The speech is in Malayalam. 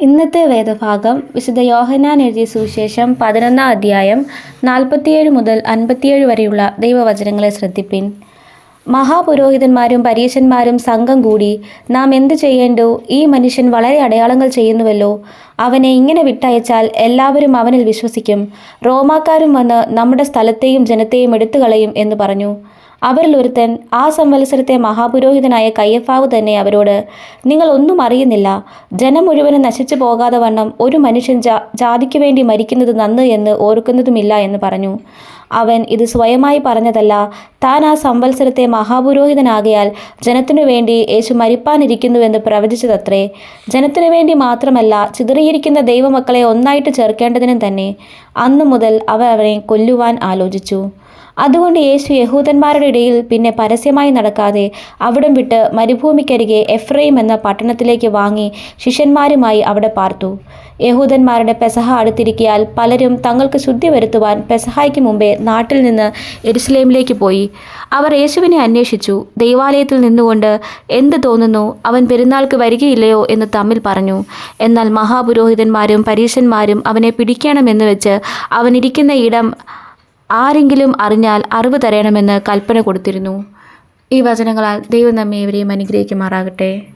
ഇന്നത്തെ വേദഭാഗം വിശുദ്ധ യോഹനാൻ എഴുതിയ സുവിശേഷം പതിനൊന്നാം അധ്യായം നാൽപ്പത്തിയേഴ് മുതൽ അൻപത്തിയേഴ് വരെയുള്ള ദൈവവചനങ്ങളെ ശ്രദ്ധിപ്പിൻ. മഹാപുരോഹിതന്മാരും പരീശന്മാരും സംഘം കൂടി നാം എന്തു ചെയ്യേണ്ടോ? ഈ മനുഷ്യൻ വളരെ അടയാളങ്ങൾ ചെയ്യുന്നുവല്ലോ. അവനെ ഇങ്ങനെ വിട്ടയച്ചാൽ എല്ലാവരും അവനിൽ വിശ്വസിക്കും. റോമാക്കാരും വന്ന് നമ്മുടെ സ്ഥലത്തെയും ജനത്തെയും എടുത്തുകളയും എന്ന് പറഞ്ഞു. അവരിൽ ഒരുത്തൻ ആ സംവത്സരത്തെ മഹാപുരോഹിതനായ കയ്യഫാവ് തന്നെ അവരോട് നിങ്ങൾ ഒന്നും അറിയുന്നില്ല. ജനം മുഴുവനും നശിച്ചു പോകാതെ വണ്ണം ഒരു മനുഷ്യൻ ജാ ജാതിക്ക് വേണ്ടി മരിക്കുന്നത് നന്ന് എന്ന് ഓർക്കുന്നതുമില്ല എന്ന് പറഞ്ഞു. അവൻ ഇത് സ്വയമായി പറഞ്ഞതല്ല താൻ ആ സംവത്സരത്തെ മഹാപുരോഹിതനാകയാൽ ജനത്തിനു വേണ്ടി യേശു മരിപ്പാനിരിക്കുന്നുവെന്ന് പ്രവചിച്ചതത്രേ. ജനത്തിനു വേണ്ടി മാത്രമല്ല ചിതറിയിരിക്കുന്ന ദൈവമക്കളെ ഒന്നായിട്ട് ചേർക്കേണ്ടതിനും തന്നെ. അന്നു മുതൽ അവർ അവനെ കൊല്ലുവാൻ ആലോചിച്ചു. അതുകൊണ്ട് യേശു യഹൂദന്മാരുടെ ഇടയിൽ പിന്നെ പരസ്യമായി നടക്കാതെ അവിടം വിട്ട് മരുഭൂമിക്കരികെ എഫ്രൈം എന്ന പട്ടണത്തിലേക്ക് വാങ്ങി ശിഷ്യന്മാരുമായി അവിടെ പാർത്തു. യഹൂദന്മാരുടെ പെസഹ അടുത്തിരിക്കിയാൽ പലരും തങ്ങൾക്ക് ശുദ്ധി വരുത്തുവാൻ പെസഹായ്ക്ക് മുമ്പേ നാട്ടിൽ നിന്ന് എരുസലേമിലേക്ക് പോയി. അവർ യേശുവിനെ അന്വേഷിച്ചു. ദൈവാലയത്തിൽ നിന്നുകൊണ്ട് എന്ത് തോന്നുന്നു? അവൻ പെരുന്നാൾക്ക് വരികയില്ലയോ എന്ന് തമ്മിൽ പറഞ്ഞു. എന്നാൽ മഹാപുരോഹിതന്മാരും പരീശന്മാരും അവനെ പിടിക്കണമെന്ന് വെച്ച് അവനിരിക്കുന്ന ഇടം ആരെങ്കിലും അറിഞ്ഞാൽ അറിവ് തരണമെന്ന് കൽപ്പന കൊടുത്തിരുന്നു. ഈ വചനങ്ങളാൽ ദൈവം നമ്മെ ഇവരെയും അനുഗ്രഹിക്കുമാറാകട്ടെ.